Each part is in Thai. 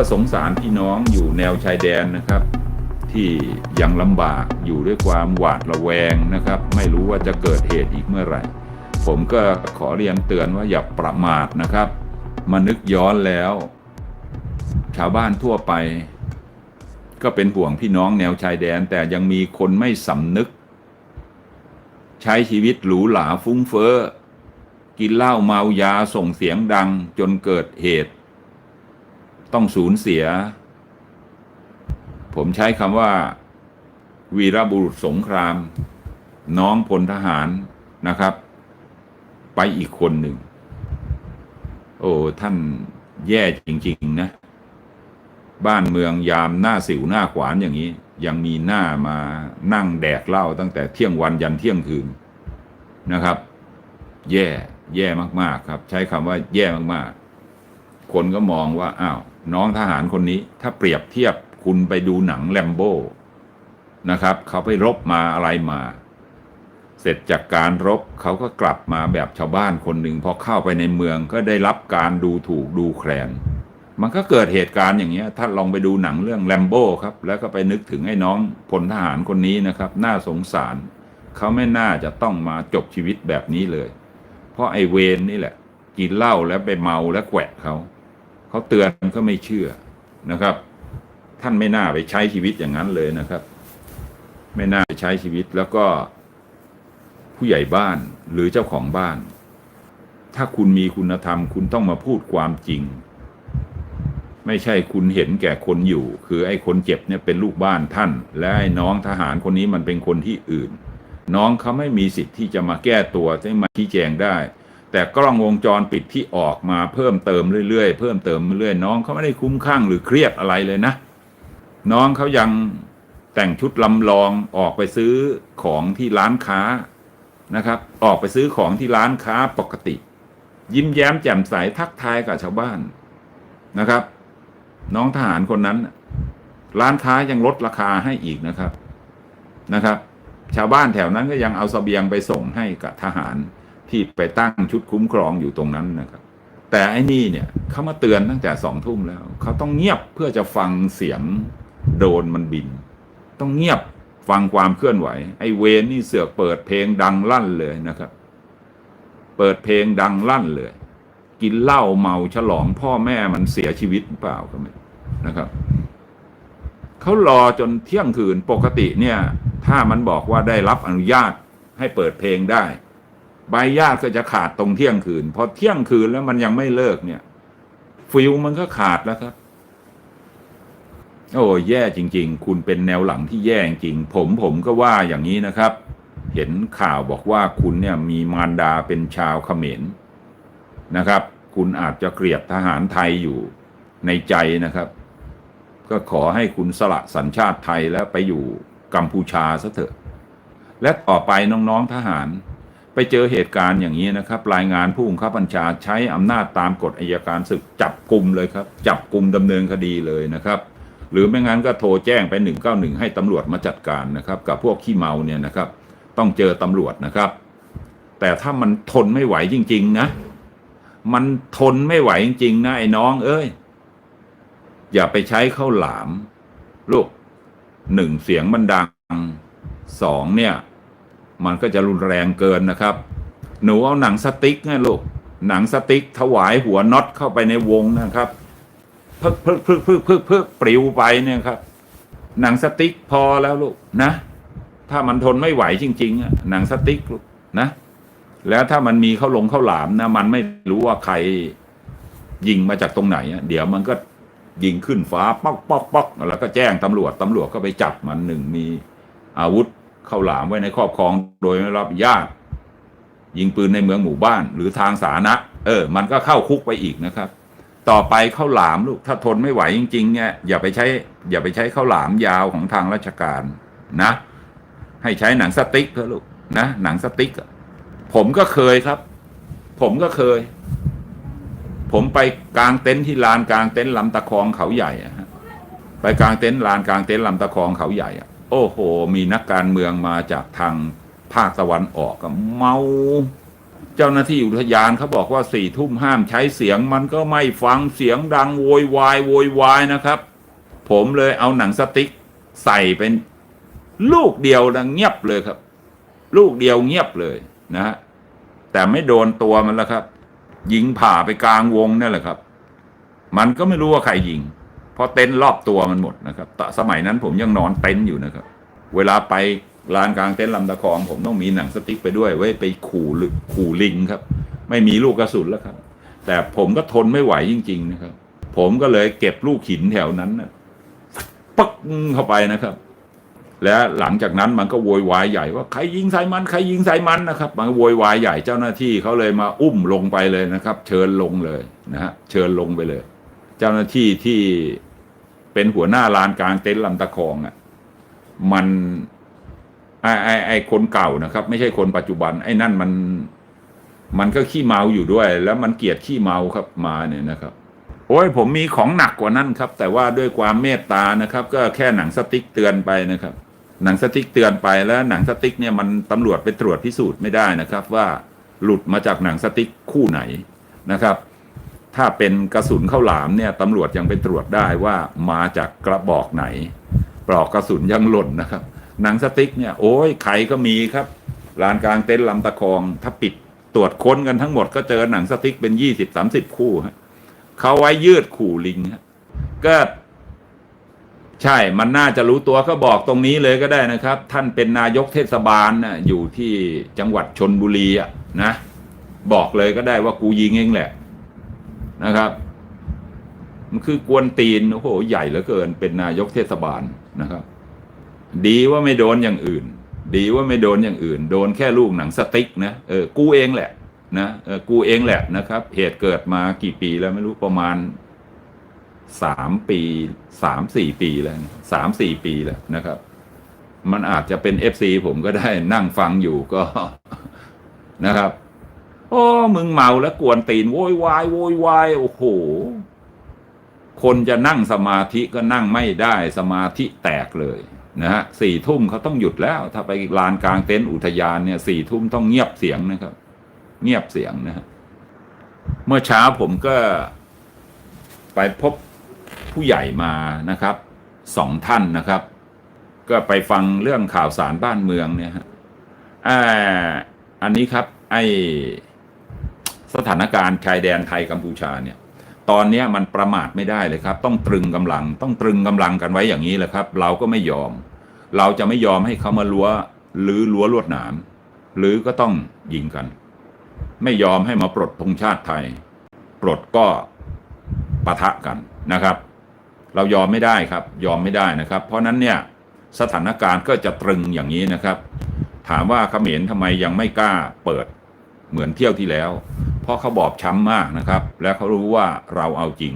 ก็สงสารพี่น้องอยู่แนวชายแดนนะครับ ที่ยังลำบากอยู่ด้วยความหวาดระแวงนะครับ ไม่รู้ว่าจะเกิดเหตุอีกเมื่อไหร่ ผมก็ขอเรียนเตือนว่าอย่าประมาทนะครับ มานึกย้อนแล้ว ชาวบ้านทั่วไป ก็เป็นห่วงพี่น้องแนวชายแดน แต่ยังมีคนไม่สำนึก ใช้ชีวิตหรูหราฟุ้งเฟ้อกินเหล้าเมายาส่งเสียงดังจนเกิดเหตุ ต้องสูญเสีย ผมใช้คำว่า วีรบุรุษสงคราม น้องพลทหารนะครับ ไปอีกคนหนึ่ง โอ้ท่านแย่จริง ๆ นะ บ้านเมืองยามหน้าสิวหน้าขวานอย่างนี้ ยังมีหน้ามานั่งแดกเหล้าตั้งแต่เที่ยงวันยันเที่ยงคืนนะครับ แย่ แย่มาก ๆ ครับ ใช้คำว่าแย่มาก ๆ คนก็มองว่าอ้าวน้องทหารคนนี้ ถ้าเปรียบเทียบคุณไปดูหนังแลมโบ้นะครับ เขาไปรบมาอะไรมา เสร็จจากการรบเขาก็กลับมาแบบชาวบ้านคนหนึ่งพอเข้าไปในเมืองก็ได้รับการดูถูกดูแคลนมันก็เกิดเหตุการณ์อย่างเงี้ยถ้าลองไปดูหนังเรื่องแลมโบ้ครับ แล้วก็ไปนึกถึงไอ้น้องพลทหารคนนี้นะครับ น่าสงสาร เขาไม่น่าจะต้องมาจบชีวิตแบบนี้เลย เพราะไอ้เวนนี่แหละ กินเหล้าแล้วไปเมาแล้วแกวะเขา เขาเตือนก็ไม่เชื่อนะครับ ท่านไม่น่าไปใช้ชีวิตอย่างนั้นเลยนะครับ ไม่น่าไปใช้ชีวิตแล้วก็ผู้ใหญ่บ้านหรือเจ้าของบ้าน ถ้าคุณมีคุณธรรม คุณต้องมาพูดความจริง ไม่ใช่คุณเห็นแก่คนอยู่ คือไอ้คนเจ็บเนี่ยเป็นลูกบ้านท่าน และไอ้น้องทหารคนนี้มันเป็นคนที่อื่น น้องเขาไม่มีสิทธิ์ที่จะมาแก้ตัวได้มาชี้แจงได้ แต่กล้องวงจรปิดที่ออกมาเพิ่มเติมเรื่อยๆ เพิ่มเติมเรื่อยๆน้องเขาไม่ได้คุ้มข้างหรือเครียดอะไรเลยนะ น้องเขายังแต่งชุดลำลองออกไปซื้อของที่ร้านค้านะครับ ออกไปซื้อของที่ร้านค้าปกติ ยิ้มแย้มแจ่มใสทักทายกับชาวบ้านนะครับ น้องทหารคนนั้น ร้านค้ายังลดราคาให้อีกนะครับนะครับ ชาวบ้านแถวนั้นก็ยังเอาเสบียงไปส่งให้กับทหาร ที่ไปตั้งชุดคุ้มครองอยู่ตรงนั้นนะครับ แต่ไอ้นี่เนี่ยเขามาเตือนตั้งแต่สองทุ่มแล้ว เขาต้องเงียบเพื่อจะฟังเสียงโดนมันบิน ต้องเงียบฟังความเคลื่อนไหว ไอ้เวนนี่เสือกเปิดเพลงดังลั่นเลยนะครับ เปิดเพลงดังลั่นเลย กินเหล้าเมาฉลองพ่อแม่มันเสียชีวิตเปล่าก็ไม่นะครับเขารอจนเที่ยงคืนปกติเนี่ย ถ้ามันบอกว่าได้รับอนุญาตให้เปิดเพลงได้ ใบญาติก็จะขาดตรงเที่ยงคืน พอเที่ยงคืนแล้วมันยังไม่เลิกเนี่ย ฟิลมันก็ขาดแล้วครับ โอ้แย่จริง ๆ คุณเป็นแนวหลังที่แย่จริง ผมผมก็ว่าอย่างนี้นะครับ เห็นข่าวบอกว่าคุณเนี่ยมีมารดาเป็นชาวเขมรนะครับ คุณอาจจะเกลียดทหารไทยอยู่ในใจนะครับ ก็ขอให้คุณสละสัญชาติไทยแล้วไปอยู่กัมพูชาซะเถอะ และต่อไปน้องๆทหาร ไปเจอเหตุการณ์อย่างนี้นะครับ รายงานผู้บังคับบัญชาใช้อำนาจตามกฎอัยการศึกจับกลุ่มเลยครับ จับกลุ่มดำเนินคดีเลยนะครับ หรือไม่งั้นก็โทรแจ้งไป 191 ให้ตำรวจมาจัดการนะครับ กับพวกขี้เมาเนี่ยนะครับ ต้องเจอตำรวจนะครับ แต่ถ้ามันทนไม่ไหวจริง ๆ นะ มันทนไม่ไหวจริง ๆ นะไอ้น้อง เอ้ย อย่าไปใช้ข้าวหลาม ลูกหนึ่งเสียงมันดังสองเนี่ย มันก็จะรุนแรงเกินนะครับ หนูเอาหนังสติ๊กนะลูกหนังสติ๊กถวายหัวน็อตเข้าไปในวงนะครับเพิกเพิกเพิกเพิกเพิกเพิกปลิวไปเนี่ยครับ หนังสติ๊กพอแล้วลูกนะ ถ้ามันทนไม่ไหวจริงๆอะหนังสติ๊กลูกนะ แล้วถ้ามันมีเข้าลงเข้าหลามนะ มันไม่รู้ว่าใครยิงมาจากตรงไหนเดี๋ยวมันก็ยิงขึ้นฟ้าป๊อกป๊อกป๊อกแล้วก็แจ้งตำรวจตำรวจก็ไปจับมันหนึ่งมีอาวุธ ข้าหลามไว้ในครอบครองโดยไม่รับอนุญาตยิงปืนในเมืองหมู่บ้าน หรือทางสาธารณะ เออ มันก็เข้าคุกไปอีกนะครับ ต่อไปข้าวหลามลูกถ้าทนไม่ไหวจริงๆเนี่ยอย่าไปใช้ อย่าไปใช้ข้าวหลามยาวของทางราชการนะ ให้ใช้หนังสติ๊กเถอะลูกนะหนังสติ๊กผมก็เคยครับ ผมก็เคย ผมไปกลางเต็นท์ที่ลานกลางเต็นท์ลำตะคองเขาใหญ่อะฮะไปกลางเต็นท์ลานกลางเต็นท์ลำตะคองเขาใหญ่อะ โอ้โห มีนักการเมืองมาจากทางภาคตะวันออกก็เมา เจ้าหน้าที่อุทยานเขาบอกว่าสี่ทุ่มห้ามใช้เสียงมันก็ไม่ฟังเสียงดังโวยวายโวยวายนะครับ ผมเลยเอาหนังสติ๊กใส่เป็นลูกเดียวดังเงียบเลยครับ ลูกเดียวเงียบเลยนะฮะแต่ไม่โดนตัวมันแล้วครับ ยิงผ่าไปกลางวงนั่นแหละครับ มันก็ไม่รู้ว่าใครยิง เพราะเต็นท์รอบตัวมันหมดนะครับแต่สมัยนั้นผมยังนอนเต็นท์อยู่นะครับ เวลาไปลานกลางเต็นท์ลำตะคอง ผมต้องมีหนังสติ๊กไปด้วยไว้ไปขู่ลึกขู่ลิงครับ ไม่มีลูกกระสุนแล้วครับ แต่ผมก็ทนไม่ไหวจริง ๆ นะครับ ผมก็เลยเก็บลูกหินแถวนั้นนะปักเข้าไปนะครับ และหลังจากนั้นมันก็โวยวายใหญ่ว่าใครยิงใส่มันใครยิงใส่มันนะครับ มันโวยวายใหญ่เจ้าหน้าที่เขาเลยมาอุ้มลงไปเลยนะครับ เชิญลงเลยนะฮะเชิญลงไปเลย เจ้าหน้าที่ที่ เป็นหัวหน้าลานกลางเต็นท์ลำตะคองอะมันไอ้ไอ้ไอ้คนเก่านะครับ ไม่ใช่คนปัจจุบัน ไอ้นั่นมันมันก็ขี้เมาอยู่ด้วย แล้วมันเกลียดขี้เมาครับมาเนี่ยนะครับโอ้ยผมมีของหนักกว่านั้นครับ แต่ว่าด้วยความเมตตานะครับ ก็แค่หนังสติ๊กเตือนไปนะครับ หนังสติ๊กเตือนไปแล้วหนังสติ๊กเนี่ยมันตำรวจไปตรวจพิสูจน์ไม่ได้นะครับ ว่าหลุดมาจากหนังสติ๊กคู่ไหนนะครับ ถ้าเป็นกระสุนเข้าหลามเนี่ยตำรวจยังไปตรวจได้ว่ามาจากกระบอกไหน ปลอกกระสุนยังหล่นนะครับ หนังสติ๊กเนี่ยโอ้ยใครก็มีครับลานกลางเต็นท์ลำตะคอง ถ้าปิดตรวจค้นกันทั้งหมดก็เจอหนังสติ๊กเป็นยี่สิบสามสิบคู่ฮะเขาไว้ยืดขู่ลิงฮะก็ใช่ มันน่าจะรู้ตัวก็บอกตรงนี้เลยก็ได้นะครับ ท่านเป็นนายกเทศบาลนะอยู่ที่จังหวัดชนบุรีอะนะ บอกเลยก็ได้ว่ากูยิงเองแหละ นะครับมันคือกวนตีนโอ้โหใหญ่เหลือเกิน เป็นนายกเทศบาลนะครับ ดีว่าไม่โดนอย่างอื่น ดีว่าไม่โดนอย่างอื่น โดนแค่ลูกหนังสติ๊กนะเออกูเองแหละนะเออกูเองแหละนะครับ เหตุเกิดมากี่ปีแล้วไม่รู้ประมาณสามปีสามสี่ปีแล้วสามสี่ปีแล้วนะครับ มันอาจจะเป็นเอฟซีผมก็ได้นั่งฟังอยู่ก็นะครับ โอ้มึงเมาแล้วกวนตีนโวยวายโวยวายโอ้โห คนจะนั่งสมาธิก็นั่งไม่ได้สมาธิแตกเลยนะฮะสี่ทุ่มเขาต้องหยุดแล้ว ถ้าไปลานกลางเต็นท์อุทยานเนี่ยสี่ทุ่มต้องเงียบเสียงนะครับ เงียบเสียงนะฮะเมื่อเช้าผมก็ไปพบผู้ใหญ่มานะครับสองท่านนะครับ ก็ไปฟังเรื่องข่าวสารบ้านเมืองเนี่ยฮะอ่าอันนี้ครับไอ สถานการณ์ชายแดนไทยกัมพูชาเนี่ยตอนนี้มันประมาทไม่ได้เลยครับ ต้องตรึงกำลัง ต้องตรึงกำลังกันไว้อย่างนี้แหละครับ เราก็ไม่ยอม เราจะไม่ยอมให้เขามาลัวหรือลัวลวดหนาม หรือก็ต้องยิงกัน ไม่ยอมให้มาปลดธงชาติไทย ปลดก็ปะทะกันนะครับ เรายอมไม่ได้ครับ ยอมไม่ได้นะครับ เพราะนั้นเนี่ยสถานการณ์ก็จะตรึงอย่างนี้นะครับ ถามว่าเขมรทำไมยังไม่กล้าเปิดเหมือนเที่ยวที่แล้ว ราะเขาบอบช้ำมากนะครับ และเขารู้ว่าเราเอาจริง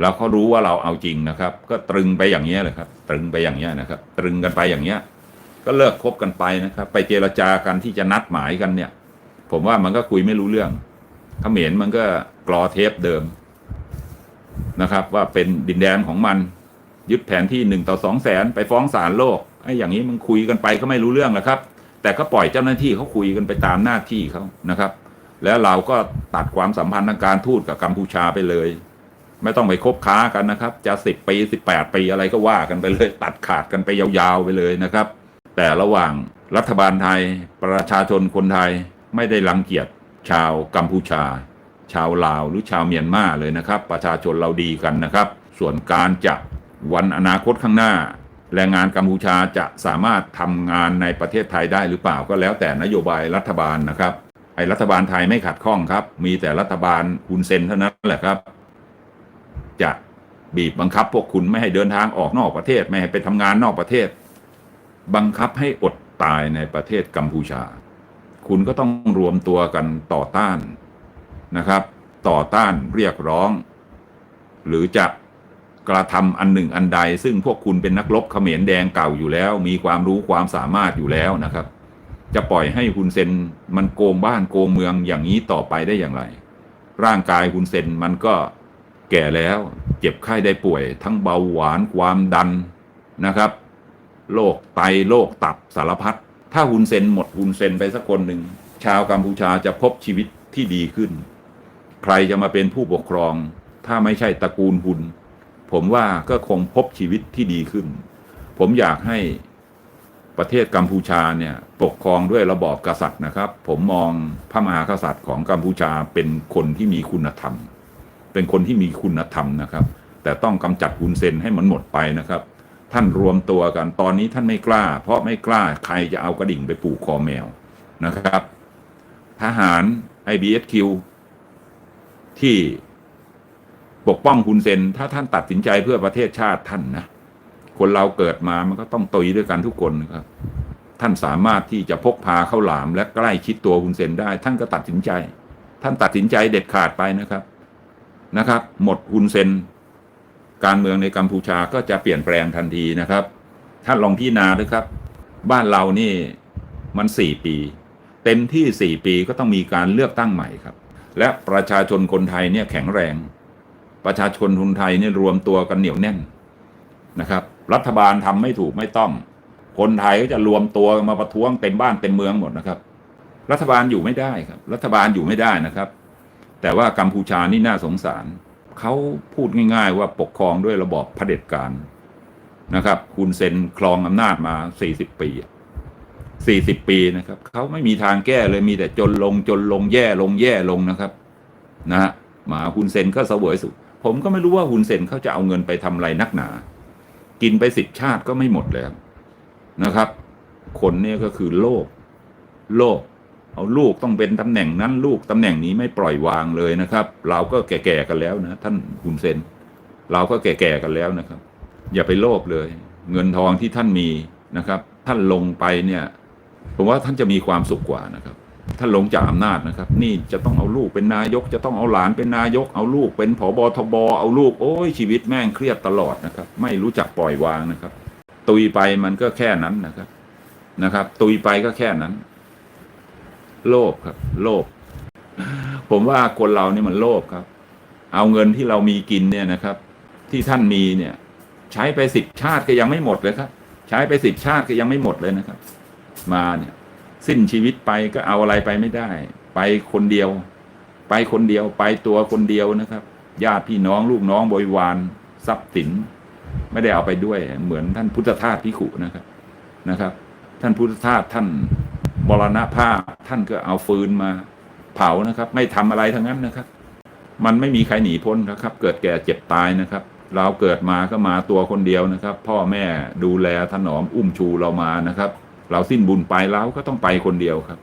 แล้วเขารู้ว่าเราเอาจริงนะครับ ก็ตรึงไปอย่างนี้เลยครับ ตรึงไปอย่างนี้นะครับ ตรึงกันไปอย่างนี้ก็เลิกคบกันไปนะครับ ไปเจรจากันที่จะนัดหมายกันเนี่ย ผมว่ามันก็คุยไม่รู้เรื่องเขมรมันก็กรอเทปเดิมนะครับ ว่าเป็นดินแดนของมัน ยึดแผนที่หนึ่งต่อสองแสนไปฟ้องศาลโลกไอ้อย่างนี้มันคุยกันไปก็ไม่รู้เรื่องแหละครับ แต่ก็ปล่อยเจ้าหน้าที่เขาคุยกันไปตามหน้าที่เขานะครับ แล้วเราก็ตัดความสัมพันธ์ทางการทูตกับกัมพูชาไปเลย ไม่ต้องไปคบค้ากันนะครับ จะสิบปีสิบแปดปีอะไรก็ว่ากันไปเลย ตัดขาดกันไปยาวๆไปเลยนะครับ แต่ระหว่างรัฐบาลไทยประชาชนคนไทยไม่ได้รังเกียจชาวกัมพูชา ชาวลาวหรือชาวเมียนมาเลยนะครับ ประชาชนเราดีกันนะครับ ส่วนการจะวันอนาคตข้างหน้า แรงงานกัมพูชาจะสามารถทำงานในประเทศไทยได้หรือเปล่าก็แล้วแต่นโยบายรัฐบาลนะครับ ไอ้รัฐบาลไทยไม่ขัดข้องครับ มีแต่รัฐบาลคุณเซนเท่านั้นแหละครับ จะบีบบังคับพวกคุณไม่ให้เดินทางออกนอกประเทศ ไม่ให้ไปทำงานนอกประเทศ บังคับให้อดตายในประเทศกัมพูชา คุณก็ต้องรวมตัวกันต่อต้านนะครับ ต่อต้านเรียกร้อง หรือจะกระทำอันหนึ่งอันใด ซึ่งพวกคุณเป็นนักรบเขมรแดงเก่าอยู่แล้ว มีความรู้ความสามารถอยู่แล้วนะครับ จะปล่อยให้ฮุนเซนมันโกงบ้านโกงเมืองอย่างนี้ต่อไปได้อย่างไร ร่างกายฮุนเซนมันก็แก่แล้วเจ็บไข้ได้ป่วย ทั้งเบาหวานความดันนะครับโรคไตโรคตับสารพัดถ้าฮุนเซนหมดฮุนเซนไปสักคนหนึ่ง ชาวกัมพูชาจะพบชีวิตที่ดีขึ้น ใครจะมาเป็นผู้ปกครอง ถ้าไม่ใช่ตระกูลหุน ผมว่าก็คงพบชีวิตที่ดีขึ้น ผมอยากให้ ประเทศกัมพูชาเนี่ยปกครองด้วยระบอบกษัตริย์นะครับ ผมมองพระมหากษัตริย์ของกัมพูชาเป็นคนที่มีคุณธรรม เป็นคนที่มีคุณธรรมนะครับ แต่ต้องกำจัดฮุนเซนให้มันหมดไปนะครับ ท่านรวมตัวกันตอนนี้ท่านไม่กล้า เพราะไม่กล้าใครจะเอากระดิ่งไปปลูกคอแมวนะครับ ทหาร IBSQ ที่ปกป้องฮุนเซน ถ้าท่านตัดสินใจเพื่อประเทศชาติท่านนะ คนเราเกิดมามันก็ต้องตุยด้วยกันทุกคนนะครับ ท่านสามารถที่จะพกพาเข้าหลามและใกล้ชิดตัวฮุนเซนได้ ท่านก็ตัดสินใจ ท่านตัดสินใจเด็ดขาดไปนะครับนะครับ หมดฮุนเซน การเมืองในกัมพูชาก็จะเปลี่ยนแปลงทันทีนะครับ ท่านลองพิจารณาด้วยครับ บ้านเรานี่มันสี่ปี เต็มที่สี่ปีก็ต้องมีการเลือกตั้งใหม่ครับ และประชาชนคนไทยเนี่ยแข็งแรง ประชาชนคนไทยเนี่ยรวมตัวกันเหนียวแน่นนะครับ รัฐบาลทำไม่ถูกไม่ต้อง คนไทยก็จะรวมตัวมาประท้วงเต็มบ้านเต็มเมืองหมดนะครับ รัฐบาลอยู่ไม่ได้ครับ รัฐบาลอยู่ไม่ได้นะครับ แต่ว่ากัมพูชานี่น่าสงสารเขาพูดง่าย ๆ ว่าปกครองด้วยระบอบเผด็จการนะครับ คุณเซนครองอำนาจมา40ปี40 ปีนะครับเขาไม่มีทางแก้เลยมีแต่จนลงจนลงแย่ลงแย่ลงนะครับนะฮะมาฮุนเซนก็เสวยสุขผมก็ไม่รู้ว่าฮุนเซนเขาจะเอาเงินไปทำอะไรนักหนา กินไปสิบชาติก็ไม่หมดแล้วนะครับ คนเนี่ยก็คือโลภโลภเอาลูกต้องเป็นตำแหน่งนั้นลูกตำแหน่งนี้ไม่ปล่อยวางเลยนะครับ เราก็แก่ๆกันแล้วนะ ท่านฮุนเซน เราก็แก่ๆกันแล้วนะครับ อย่าไปโลภเลย เงินทองที่ท่านมีนะครับ ท่านลงไปเนี่ย ผมว่าท่านจะมีความสุขกว่านะครับ ท่านลงจากอำนาจนะครับ นี่จะต้องเอาลูกเป็นนายก จะต้องเอาหลานเป็นนายก เอาลูกเป็นผบทบเอาลูกโอ้ยชีวิตแม่งเครียดตลอดนะครับ ไม่รู้จักปล่อยวางนะครับ ตุยไปมันก็แค่นั้นนะครับนะครับ ตุยไปก็แค่นั้น โลภครับ โลภผมว่าคนเรานี่มันโลภครับ เอาเงินที่เรามีกินเนี่ยนะครับ ที่ท่านมีเนี่ย ใช้ไปสิบชาติก็ยังไม่หมดเลยครับ ใช้ไปสิบชาติก็ยังไม่หมดเลยนะครับ มาเนี่ย สิ้นชีวิตไปก็เอาอะไรไปไม่ได้ ไปคนเดียว ไปคนเดียวไปตัวคนเดียวนะครับญาติพี่น้องลูกน้องบริวารทรัพย์สิน ไม่ได้เอาไปด้วย เหมือนท่านพุทธทาสพิขุนะครับนะครับ ท่านพุทธทาสท่านมรณภาพท่านก็เอาฟืนมาเผานะครับ ไม่ทำอะไรทั้งนั้นนะครับ มันไม่มีใครหนีพ้นนะครับ เกิดแก่เจ็บตายนะครับ เราเกิดมาก็มาตัวคนเดียวนะครับ พ่อแม่ดูแลถนอมอุ้มชูเรามานะครับ เราสิ้นบุญไปแล้วก็ต้องไปคนเดียวครับ